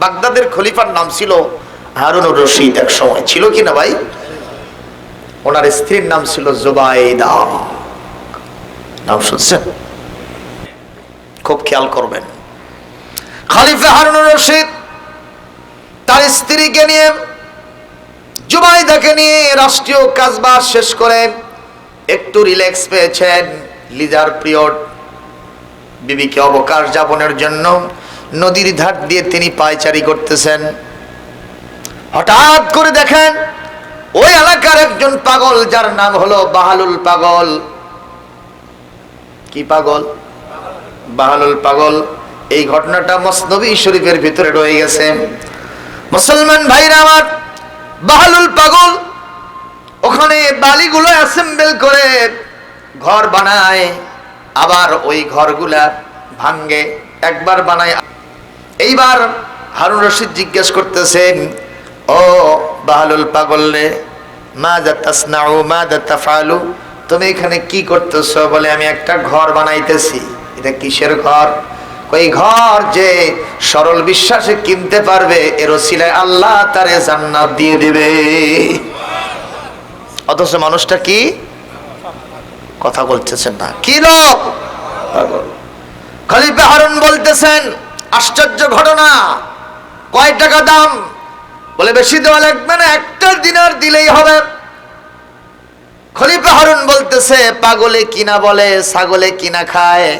বাগদাদের খলিফার নাম ছিল হারুনুর রশিদ এক সময়। ছিল কি না ভাই? ওনার স্ত্রীর নাম ছিল জুবাইদা। নাম শুনছেন? খুব খেয়াল করবেন। খলিফা হারুনুর রশিদ তার স্ত্রীকে নিয়ে জুবাইদাকে নিয়ে রাষ্ট্রীয় কাজবাজ শেষ করে একটু রিল্যাক্স পেয়েছেন লিজার পিরিয়ড। বিবিকে অবকাশ যাপনের জন্য নদীর ধার দিয়ে তিনি পায়চারি করতেছেন। হঠাৎ করে দেখেন, ওই এলাকার একজন পাগল, যার নাম হলো বাহালুল পাগল। কি পাগল? বাহালুল পাগল। এই ঘটনাটা মসনবী শরীফের ভিতরে রয়ে গেছে। মুসলমান ভাইরা আমার, বাহালুল পাগল ওখানে বালিগুলো অ্যাসেম্বল করে ঘর বানায়, আবার ওই ঘরগুলা ভাঙ্গে একবার বানায় এইবার হারুন রশিদ জিজ্ঞেস করতেছেন, ও বাহালুল পাগল রে মা তাসনাউ মা তাফালু তুমি এখানে কি করতেছো? বলে, আমি একটা ঘর বানাইতেছি। এটা কিসের ঘর? ওই ঘর যে সরল বিশ্বাসে কিনতে পারবে, এর ওসিলায় আল্লাহ তারে জান্নাত দিয়ে দিবে। অথচ মানুষটা কি? কথা বলতেছেন না। কি লোক? খলিফা হারুন বলতেছেন আশ্চর্য ঘটনা। কয় টাকা দাম? বলে, বেশি দেওয়া লাগবে না, একটা দিনার দিলেই হবে। খলিফা হারুন বলতেছে, পাগলে কিনা বলে, ছাগলে কিনা খায়।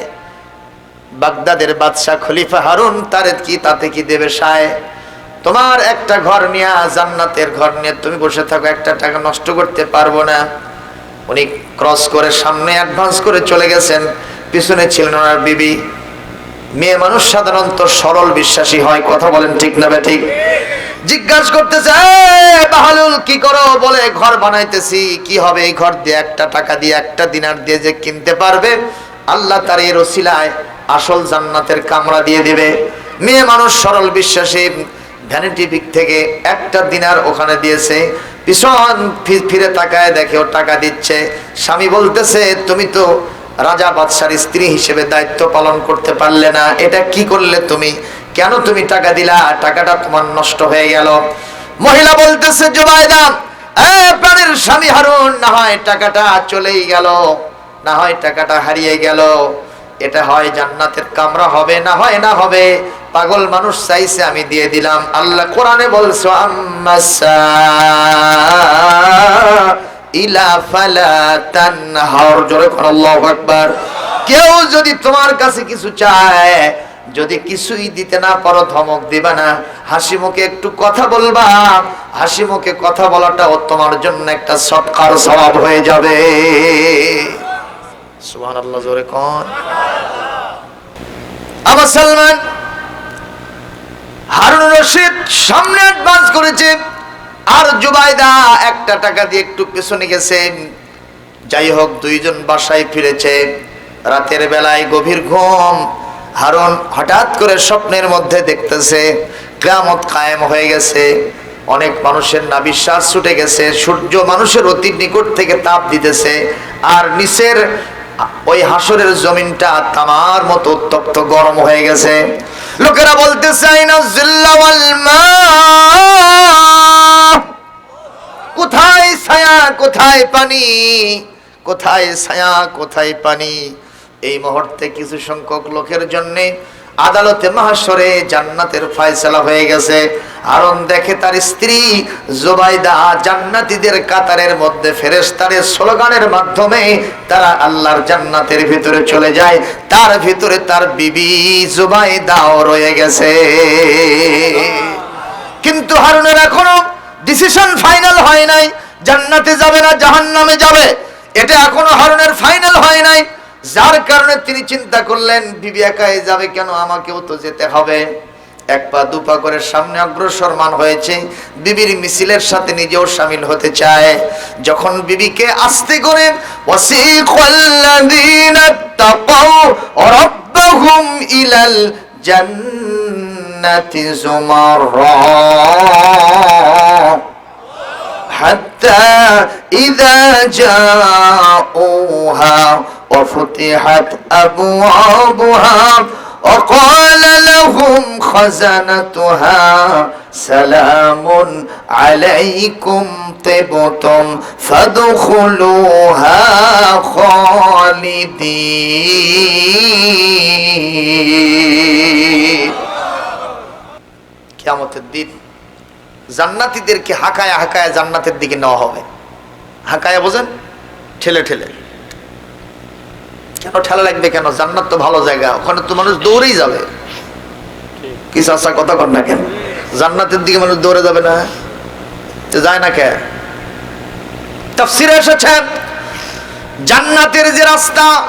বাগদাদের বাদশাহ খলিফা হারুন, তার কি, তাতে কি দেবে সায়? তোমার একটা ঘর নিয়ে, জান্নাতের ঘর নিয়ে তুমি বসে থাকো, একটা টাকা নষ্ট করতে পারব না। উনি ক্রস করে সামনে অ্যাডভান্স করে চলে গেছেন। পিছনে ছিলেন ওনার বিবি। মেয়ে মানুষ সাধারণত সরল বিশ্বাসী হয়, কথা বলেন ঠিক না ঠিক? জিজ্ঞাসা করতেছে, "এই বাহালুল কি করো? বলে, ঘর বানাইতেছি, কি হবে? এই ঘর দিয়ে একটা টাকা দিয়ে, একটা দিনার দিয়ে যে কিনতে পারবে, আল্লাহ তার এর ওসিলায় আসল জান্নাতের কামরা দিয়ে দিবে। মেয়ে মানুষ সরল বিশ্বাসী ভ্যানিটি পিক থেকে একটা দিনার ওখানে দিয়েছে। ফি- ফিরে তাকায় দেখে ও টাকা দিচ্ছে। স্বামী বলতেছে, তুমি তো রাজা বাদশার স্ত্রী হিসেবে দায়িত্ব পালন করতে পারলে না। এটা কি করলে তুমি? কেন তুমি টাকা দিলা? টাকাটা তোমার নষ্ট হয়ে গেল। মহিলা বলতেছে, জুবাইদা প্রাণের স্বামী হারুন, না হয় টাকাটা চলেই গেল, না হয় টাকাটা হারিয়ে গেল। এটা হয় জান্নাতের কামরা হবে, না হয় না হবে। পাগল মানুষ চাইছে আমি দিয়ে দিলাম। আল্লাহ কোরআনে বলছো আম্মাসা ইলা ফালা তানহার, জোরে আল্লাহু আকবার। কেউ যদি তোমার কাছে কিছু চায়, যদি কিছুই দিতে না পারো, ধমক দিবা না। হাসি মুখে একটু কথা বলবা। হাসি মুখে কথা বলাটাও তোমার জন্য একটা সৎকার স্বভাব হয়ে যাবে। সুবহানাল্লাহ, জোরে কোন। আবার সালমান, হারুন রশিদ সামনে অ্যাডভান্স করেছে। আর জুবাইদা একটা টাকা দিয়ে একটু পেছনে গেছেন। যাই হোক দুইজন বাসায় ফিরেছে রাতের বেলায় গভীর ঘুম। হারুন হঠাৎ করে স্বপ্নের মধ্যে দেখতেছে গ্রামত কায়েম হয়ে গেছে। অনেক মানুষের না বিশ্বাস ছুটে গেছে। সূর্য মানুষের অতি নিকট থেকে তাপ দিতেছে। আর নিচের ওই হাসরের জমিনটা তামার মতো উত্তপ্ত, গরম হয়ে গেছে। লোকেরা বলতে চাই না, জিল্লাওয়াল মা। কোথায় ছায়া, কোথায় পানি? কোথায় ছায়া, কোথায় পানি? এই মুহূর্তে কিছু সংখ্যক লোকের জন্যে আদালতে মাহাসরে জান্নাতের ফায়সালা হয়ে গেছে। আরন দেখে তার স্ত্রী জোবাইদা জান্নাতীদের কাতারের মধ্যে ফেরেশতারের স্লোগানের মাধ্যমে তারা আল্লাহর জান্নাতের ভিতরে চলে যায়। তার ভিতরে তার বিবি জুবাইদাও রয়ে গেছে। কিন্তু হারুনের এখনও ডিসিশন ফাইনাল হয় নাই। জান্নাতে যাবে না, জাহান্নামে যাবে। এটা এখনও হারুনের ফাইনাল হয় নাই। যার কারণে তিনি চিন্তা করলেন, বিবি একাই যাবে কেন? আমাকেও তো যেতে হবে। এক পা দু পা করে সামনে অগ্রসরমান হয়েছে বিবির মিছিলের সাথে নিজেও সামিল হতে চায় যখন বিবিকে আস্তে করে ওয়াসিকাল্লাযীনা তাকাউ রাব্বাহুম ইলাল জান্নাতি زمرا حتى إذا جاءوها وفتحت أبوابها وقال لهم خزنتها سلام عليكم طبتم فادخلوها خالدين কিয়ামতের দিন জান্নাতীদেরকে হাকায় হাকায় জান্নাতের দিকে নেওয়া হবে হাকায় বোঝেন ঠেলে ঠেলে কেন ঠেলা লাগবে কেন? জান্নাত তো ভালো জায়গা। ওখানে তো মানুষ দৌড়েই যাবে। কি চাষা কথা কর না কেন? জান্নাতের দিকে মানুষ দৌড়ে যাবে না। যায় না কে? তাফসিরে এসেছেন। জান্নাতের যে রাস্তা,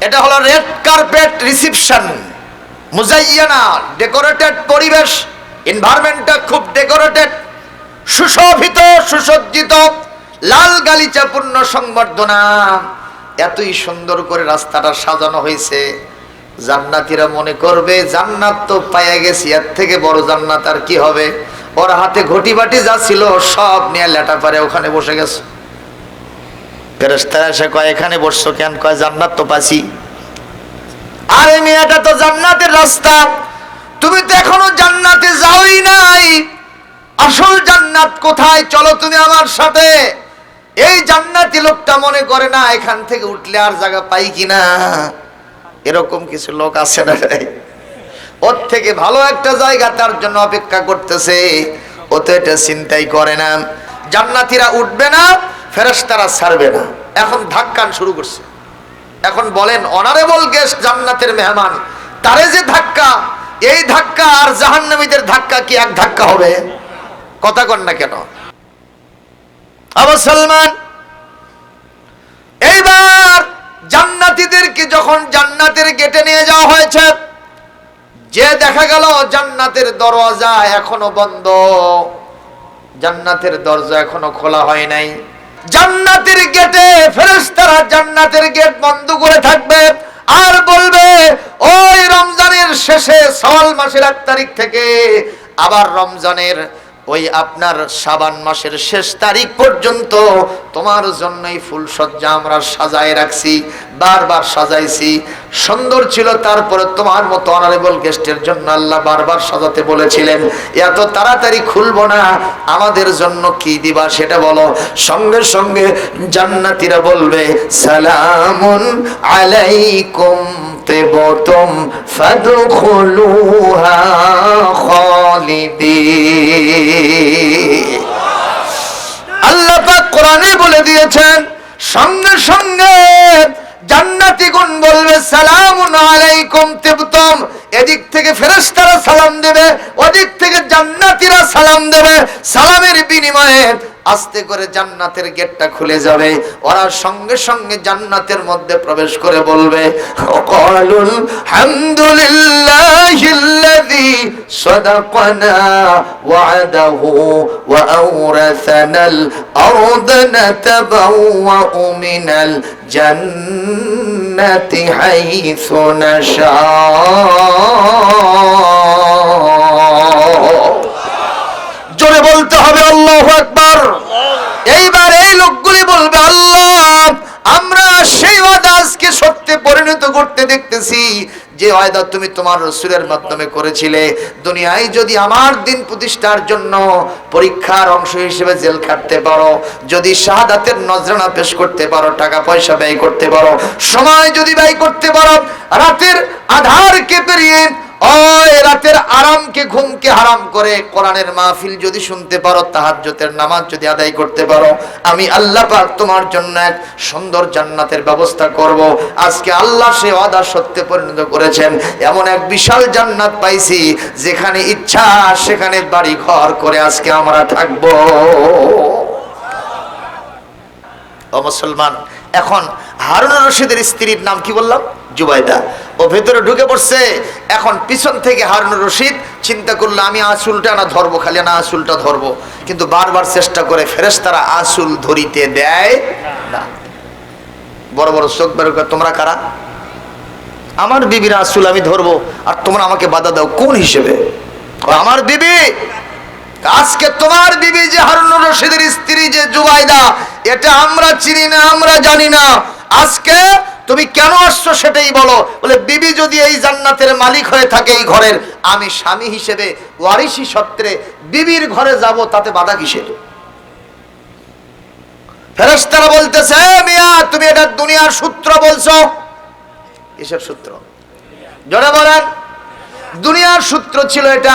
এটা হলো রেড কার্পেট রিসিপশন। মুজাইয়ানা, ডেকোরেটেড পরিবেশ। এনভায়রনমেন্টটা খুব ডেকোরেটেড। সুশোভিত, সুসজ্জিত, লাল গালিচাপূর্ণ সংবর্ধনা। এতই সুন্দর করে রাস্তাটা সাজানো হয়েছে। জান্নাতীরা মনে করবে, জান্নাত তো পাইয়া গেছি, এর থেকে বড় জান্নাত আর কি হবে? ওর হাতে ঘটি বাটি যা ছিল, সব নিয়ে লেটা পারে ওখানে বসে গেছে। ফেরেস্তারা এসে কয়, এখানে বসছো কেন? কয়, জান্নাত তো পাছি আরে মেয়েটা তো জান্নাতের রাস্তা। তুমি তো এখনও জান্নাতে যাওই নাই। আসল জান্নাত কোথায়? চলো তুমি আমার সাথে। এই জান্নাতি লোকটা মনে করে না এখান থেকে উঠলে আর জায়গা পাই কিনা? এরকম কিছু লোক আছে না ওর থেকে ভালো একটা জায়গা তার জন্য অপেক্ষা করতেছে। ও তো এটা চিন্তাই করে না। জান্নাতিরা উঠবে না, ফেরেশতারা ছাড়বে না। এখন ধাক্কান শুরু করছে। এখন বলেন, অনারেবল গেস্ট জান্নাতের মেহমান, তারে যে ধাক্কা, এই ধাক্কা আর জাহান্নামীদের ধাক্কা কি এক ধাক্কা হবে? কথা কন না কেন। আবার সালমান, এইবার জান্নাতীদেরকে যখন জান্নাতের গেটে নিয়ে যাওয়া হয়েছে, যে দেখা গেল জান্নাতের দরজা এখনও বন্ধ। জান্নাতের দরজা এখনও খোলা হয় নাই। জান্নাতের গেটে ফেরেশতারা জান্নাতের গেট বন্ধ করে থাকবে আর বলবে, ওই রমজানের শেষে সওয়াল মাসের এক তারিখ থেকে আবার রমজানের ওই আপনার সাবান মাসের শেষ তারিখ পর্যন্ত তোমার জন্যই ফুলসজ্জা আমরা সাজায় রাখছি। বারবার সাজাইছি। সুন্দর ছিল তারপরে তোমার মতো অনারেবল গেস্টের জন্য আল্লাহ বারবার সাজাতে বলেছিলেন, এত তাড়াতাড়ি খুলবো না, আমাদের জন্য কি দিবা সেটা বলো। সঙ্গে সঙ্গে জান্নাতিরা বলবে, সালামুন আলাইকুম তেবতম ফাদখুলুহা খালিদিন। আল্লাহ পাক কোরআনে বলে দিয়েছেন, সঙ্গে সঙ্গে জান্নাতি গুণ বলবে, সালামুন আলাইকুম তিবতম। এদিক থেকে ফেরেশতারা সালাম দেবে, ওদিক থেকে জান্নাতীরা সালাম দেবে, সালামের বিনিময়ে আস্তে করে জান্নাতের গেটটা খুলে যাবে। ওরা সঙ্গে সঙ্গে জান্নাতের মধ্যে প্রবেশ করে বলবে ওয়াকালুল হামদুলিল্লাহিল্লাযী সাদাকানা জান্নাতি জোরে বলতে হবে, আল্লাহু আকবার। এইবার এই লোকগুলি বলবে, আল্লাহ, আমরা সেই ওয়াদা আজকে সত্যে পরিণত করতে দেখতেছি, যে ওয়াদা তুমি তোমার রসুলের মাধ্যমে করেছিলে। দুনিয়ায় যদি আমার দিন প্রতিষ্ঠার জন্য পরীক্ষার অংশ হিসেবে জেল খাটতে পারো, যদি শাহাদাতের নজরানা পেশ করতে পারো, টাকা পয়সা ব্যয় করতে পারো, সময় যদি ব্যয় করতে পারো, রাতের আধারকে পেরিয়ে ওই রাতের আরামকে, ঘুমকে হারাম করে কোরআনের মাহফিল যদি শুনতে পারো, তাহাজ্জুদের নামাজ যদি আদায় করতে পারো, আমি আল্লাহ পাক তোমার জন্য এক সুন্দর জান্নাতের ব্যবস্থা করব। আজকে আল্লাহ সে ওয়াদা সত্যে পরিণত করেছেন। এমন এক বিশাল জান্নাত পাইছি, যেখানে ইচ্ছা, সেখানে বাড়ি ঘর করে আজকে আমরা থাকব। মুসলমান এখন হারুন রশিদের স্ত্রীর নাম কি বললাম? জুবাইদা। ও ভেতরে ঢুকে পড়ছে। এখন পিছন থেকে হারুন রশিদ চিন্তা করল, আমি আসুলটা না ধরবো খালি, না আসুলটা ধরবো। কিন্তু বারবার চেষ্টা করে ফেরেস তারা আসুল ধরিতে দেয় না। বড় বড় চোখ বের তোমরা কারা? আমার বিবির আসুল আমি ধরবো, আর তোমরা আমাকে বাধা দাও। কোন হিসেবে? আমার বিবি? আজকে তোমার বিবি যে হারুন রশিদের স্ত্রী যে জুবাইদা, এটা আমরা চিনি না, আমরা জানি না। আজকে তুমি কেন আসছো সেটাই বলো। বলে, বিবি যদি এই জান্নাতের মালিক হয়ে থাকে এই ঘরের, আমি স্বামী হিসেবে ওয়ারিসি সত্ত্বে বিবির ঘরে যাব, তাতে বাধা কিসের? ফেরেশতারা বলতেছে, "এ মিয়া, তুমি এটা দুনিয়ার সূত্র বলছো। এসব সূত্র? জোরে বলেন, দুনিয়ার সূত্র ছিল এটা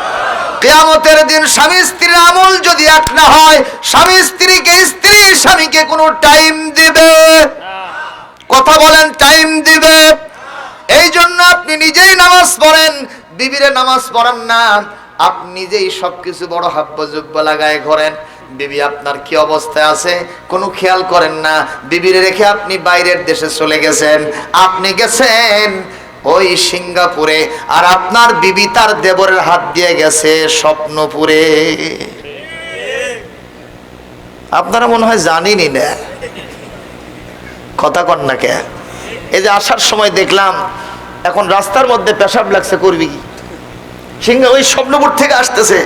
কেয়ামতের দিন স্বামী স্ত্রীর আমল যদি এক না হয়, স্বামী স্ত্রীকে স্ত্রী স্বামীকে কোনো টাইম দিবে। কথা বলেন টাইম দিবে। এই জন্য আপনি নিজেই নামাজ পড়েন। বিবিরে নামাজ পড়ান না। আপনি নিজেই সবকিছু বড় হাব্যযোগ্য লাগায় ঘরেন। বিবি, আপনার কি অবস্থায় আছে? কোনো খেয়াল করেন না। বিবিরে রেখে আপনি বাইরের দেশে চলে গেছেন। আপনি গেছেন ওই সিঙ্গাপুরে, আর আপনার বিবি তার দেবরের হাত দিয়ে গেছে স্বপ্নপুরে। আপনারা মনে হয় জানিনি না। কথা কন না কে? এই যে আসার সময় দেখলাম, এখন রাস্তার মধ্যে পেশাব লাগছে করবি কি সিংহ ওই স্বপ্নপুর থেকে আসতেছে।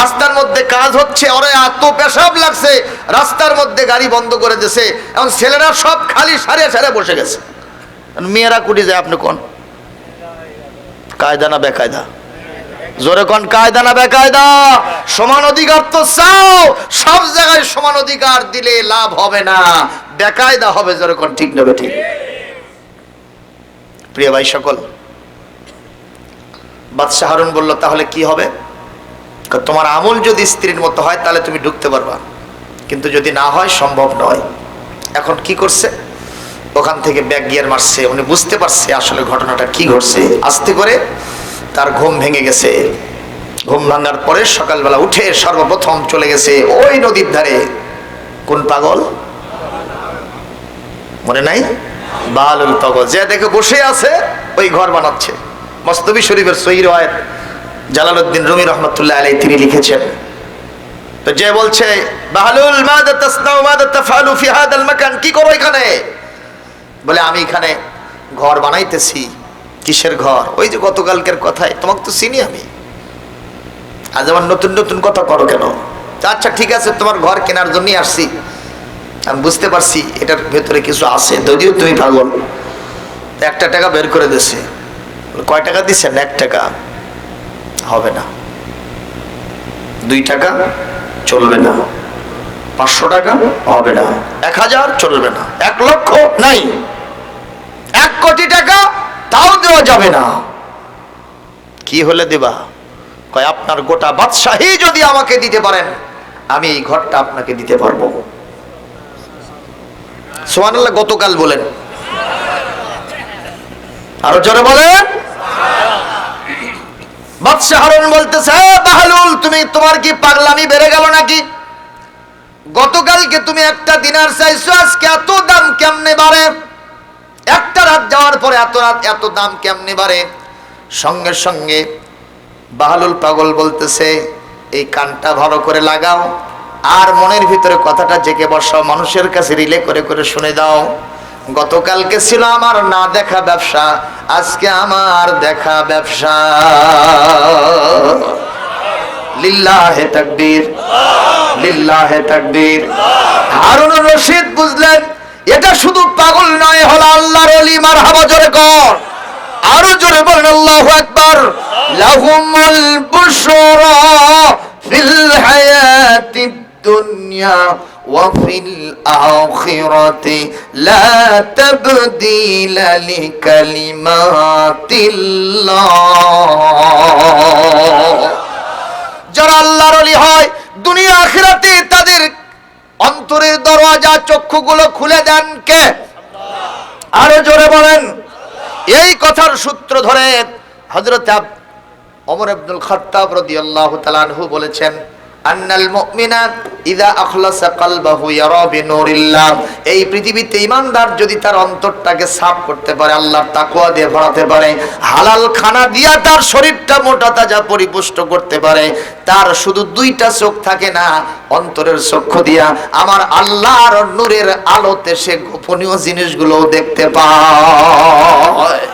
রাস্তার মধ্যে কাজ হচ্ছে, ওরে এত পেশাব লাগছে। রাস্তার মধ্যে গাড়ি বন্ধ করে দিয়েছে এখন ছেলেরা সব খালি সারে সারে বসে গেছে। মেয়েরা কুটি যায়, আপনি কোন? কায়দা না বেকায়দা? জোরে কোন কায়দা না বেকায়দা? সমান অধিকার তো চাও, সব জায়গায় সমান অধিকার দিলে লাভ হবে না। বেকায়দা হবে, জোরে কোন ঠিক নেবে ঠিক প্রিয় ভাই সকল, বাদশাহ হারুন বলল, তাহলে কি হবে? তোমার আমল যদি স্ত্রীর মতো হয়, তাহলে তুমি ঢুকতে পারবা। কিন্তু যদি না হয়, সম্ভব নয়। এখন কি করছে? ওখান থেকে ব্যাগ গিয়ার মারছে, উনি বুঝতে পারছে আসলে ঘটনাটা কি ঘটছে। আস্তে করে তার ঘুম ভেঙে গেছে। ঘুম ভাঙার পরে সকালবেলা উঠে সর্বপ্রথম চলে গেছে ওই নদীর ধারে। কোন পাগল? মনে নাই? বালুল পাগল। যে দেখে বসে আছে, ওই ঘর বানাচ্ছে। মস্তবি শরীফের সহির হয় জালালউদ্দিন রুমি রহমতুল্লাহ আলাই তিনি লিখেছেন। তো যে বলছে বাহালুল মাদা তাসনাউ মাদা তাফআলু ফি হাদাল মাকান, কি করো এখানে? বলে, আমি এখানে ঘর বানাইতেছি। কিসের ঘর? ওই যে গতকালকের কথাই। তোমাকে তো চিনি আমি। আজ আমার নতুন নতুন কথা করো কেন? আচ্ছা ঠিক আছে, তোমার ঘর কেনার জন্যই আসছি। আমি বুঝতে পারছি এটার ভেতরে কিছু আছে, যদিও তুমি পাগল। একটা টাকা বের করে দিছে কয় টাকা দিচ্ছেন এক টাকা। হবে না। দুই টাকা চলবে না। পাঁচশো টাকা হবে না। এক হাজার চলবে না। এক লক্ষ নাই। এক কোটি টাকা, তাও দেওয়া যাবে না। কি হলে দেবা? কয়, আপনার গোটা বাদশাহী যদি আমাকে দিতে পারেন, আমি এই ঘরটা আপনাকে দিতে পারব। সোহানাল্লাহ গতকাল বলেন। আরও জোরে বলেন। বাদশাহ হারুন বলতেছে বাহালুল, তুমি তোমার কি পাগলামি বেড়ে গেল নাকি? গতকালকে তুমি একটা দিনার চাইছো, আজকে এত দাম কেমনে বাড়ে? একটা রাত যাওয়ার পরে এত রাত, এত দাম কেমনে বাড়ে? সঙ্গে সঙ্গে বাহালুল পাগল বলতেছে, এই কানটা ভালো করে লাগাও আর মনের ভিতরে কথাটা জেগে বসাও, মানুষের কাছে রিলে করে করে শুনে দাও। গতকালকে ছিল আমার না দেখা ব্যবসা, আজকে আমার দেখা ব্যবসা। লিল্লাহে তাকবীর লিল্লাহে তাকবীর। হারুন রশিদ বুঝলেন এটা শুধু পাগল নয়, হলো আল্লাহর ওলি, মারহাবা, জোরে কর। আরও জোরে বলেন, আল্লাহু আকবার। লাহুমুল বুশরা ফিল হায়াতিদ দুনিয়া ওয়া ফিল আখিরাতি। লা তাবদীলা লিকালিমাতিল্লাহ। যারা আল্লাহর অলি হয় দুনিয়া আখিরাতে তাদের অন্তরের দরওয়াজা চক্ষুগুলো খুলে দেন কে? আরও জোরে বলেন। এই কথার সূত্র ধরে হজরত অমর আব্দুল খতাব রদি আল্লাহ বলেছেন আন্নাল মুমিনা ইদা আখলাসা কলবাহু ইয়ারা বিনুরিল্লাহ। এই পৃথিবীতে ইমানদার যদি তার অন্তরটাকে সাফ করতে পারে, আল্লাহর তাকওয়া দিয়ে ভরাতে পারে, হালাল খানা দিয়া তার শরীরটা মোটা তাজা পরিপুষ্ট করতে পারে, তার শুধু দুইটা চোখ থাকে না, অন্তরের চক্ষু দিয়া, আমার আল্লাহর নূরের আলোতে সে গোপনীয় জিনিসগুলো দেখতে পায়।